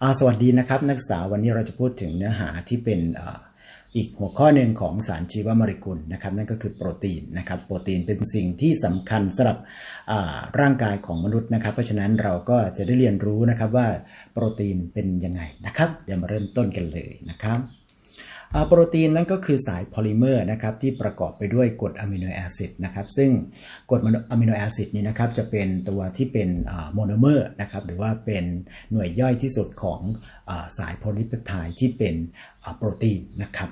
อาสวัสดีนะครับ นักศึกษาวันนี้เราจะพูดถึงเนื้อหาที่เป็นอีกหัวข้อหนึ่งของสารชีวมริกุลนะครับ นั่นก็คือโปรตีนนะครับ โปรตีนเป็นสิ่งที่สำคัญสำหรับร่างกายของมนุษย์นะครับ เพราะฉะนั้นเราก็จะได้เรียนรู้นะครับว่าโปรตีนเป็นยังไงนะครับ เดี๋ยวมาเริ่มต้นกันเลยนะครับ โปรตีนนั่นก็คือสายโพลิเมอร์นะครับที่ประกอบไปด้วยกรดอะมิโนแอซิดนะครับซึ่งกรดอะมิโนแอซิดนี่นะครับจะเป็นตัวที่เป็นโมโนเมอร์นะครับหรือว่าเป็นหน่วยย่อยที่สุดของสายโพลิป eptide ไทด์ที่เป็นโปรตีนนะครับ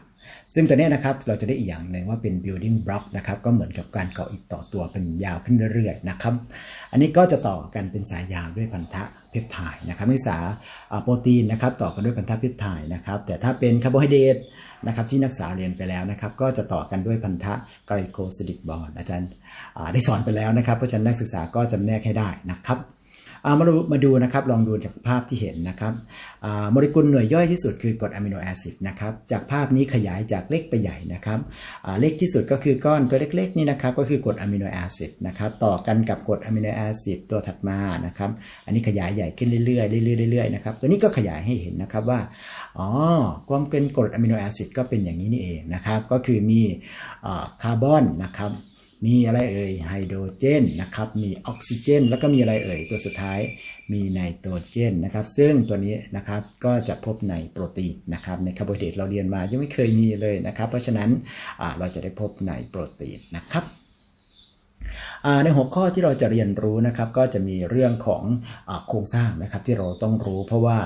ซึ่งตัวนี้นะครับเราจะได้อีกอย่างหนึ่งว่าเป็น building block นะครับก็เหมือนกับการเก่ออิฐต่อตัวเป็นยาวขึ้นเรื่อยๆนะครับอันนี้ก็จะต่อกันเป็นสายยาวด้วยพันธะเพปไทด์นะครับนิสาอ่าโปรตีนนะครับต่อกันด้วยพันธะเพปไทด์นะครับแต่ถ้าเป็นคาร์โบไฮเดรต นะครับที่นักศึกษาเรียนไปแล้วนะครับก็จะต่อกันด้วยพันธะไกลโคซิลิกบอนด์อาจารย์ได้สอนไปแล้วนะครับเพราะฉะนั้นนักศึกษาก็จำแนกให้ได้นะครับ อ่ามาดูมาดูนะครับ ลองดูจากภาพที่เห็นนะครับโมเลกุลหน่วยย่อยที่สุดคือกรดอะมิโนแอซิดนะครับ จากภาพนี้ขยายจากเล็กไปใหญ่นะครับเล็กที่สุดก็คือก้อนตัวเล็กๆนี่นะครับ ก็คือกรดอะมิโนแอซิดนะครับ ต่อกันกับกรดอะมิโนแอซิดตัวถัดมานะครับ อันนี้ขยายใหญ่ขึ้นเรื่อยๆเรื่อยๆเรื่อยๆนะครับ ตัวนี้ก็ขยายให้เห็นนะครับว่า อ๋อ ความเป็นกรดอะมิโนแอซิดก็เป็นอย่างนี้นี่เองนะครับ ก็คือมีคาร์บอนนะครับ มีอะไรเอ่ยไฮโดรเจนนะครับ มีออกซิเจน แล้วก็มีอะไรเอ่ย ตัวสุดท้ายมีไนโตรเจนนะครับ ซึ่งตัวนี้นะครับก็จะพบในโปรตีนนะครับ ในคาร์โบไฮเดรตเราเรียนมายังไม่เคยมีเลยนะครับ เพราะฉะนั้นเราจะได้พบในโปรตีนนะครับ ในหัวข้อที่เราจะเรียนรู้นะครับก็จะมีเรื่องของอโครงสร้างนะครับที่เราต้องรู้ เพราะว่า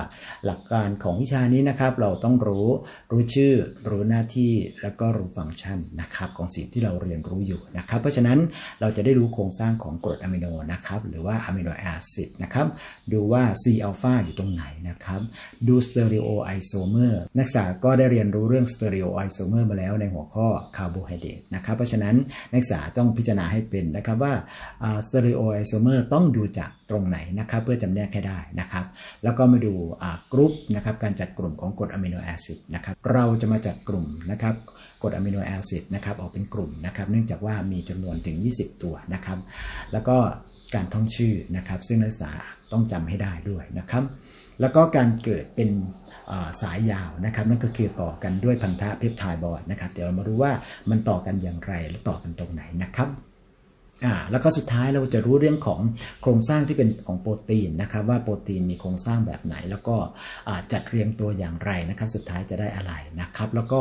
หลักการของวิชานี้นะครับเราต้องรู้รู้ชื่อ รู้หน้าที่แล้วก็รู้ฟังก์ชันนะครับของสิ่งที่เราเรียนรู้อยู่นะครับ เพราะฉะนั้นเราจะได้รู้โครงสร้างของกรดอะมิโนนะครับหรือว่าอะมิโนแอซิดนะครับดูว่า C อัลฟาอยู่ตรงไหนนะครับดูสเตอริโอไอโซเมอร์นักศึกษาก็ได้เรียนรู้เรื่องสเตอริโอไอโซเมอร์มาแล้วในหัวข้อคาร์โบไฮเดรตนะครับเพราะฉะนั้นนักศึกษาต้องพิจารณาให้เป็นนะครับว่าสเตอริโอไอโซเมอร์ต้องดูจากตรงไหนนะครับเพื่อจำแนกให้ได้นะครับแล้วก็มาดูกรุ๊ปนะครับการจัดกลุ่มของกรดอะมิโนแอซิดนะครับเราจะมาจัดกลุ่มนะครับกรดอะมิโนแอซิดนะครับออกเป็นกลุ่มนะครับเนื่องจากว่ามีจำนวนถึง 20 ตัวนะครับแล้วก็การท่องชื่อนะครับซึ่งนักศึกษาต้องจำให้ได้ด้วยนะครับแล้วก็การเกิดเป็นสายยาวนะครับนั่นก็คือต่อกันด้วยพันธะเพปไทด์บอนด์นะครับเดี๋ยวเรามาดูว่ามันต่อกันอย่างไรและต่อกันตรงไหนนะครับ อ่าแล้วก็สุดท้ายเราจะรู้เรื่องของโครงสร้างที่เป็นของโปรตีนนะครับ ว่าโปรตีนมีโครงสร้างแบบไหน แล้วก็จัดเรียงตัวอย่างไรนะครับ สุดท้ายจะได้อะไรนะครับ แล้วก็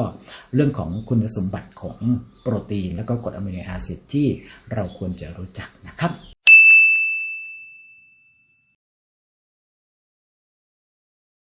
เรื่องของคุณสมบัติของโปรตีน แล้วก็กรดอะมิโนแอซิดที่เราควรจะรู้จักนะครับ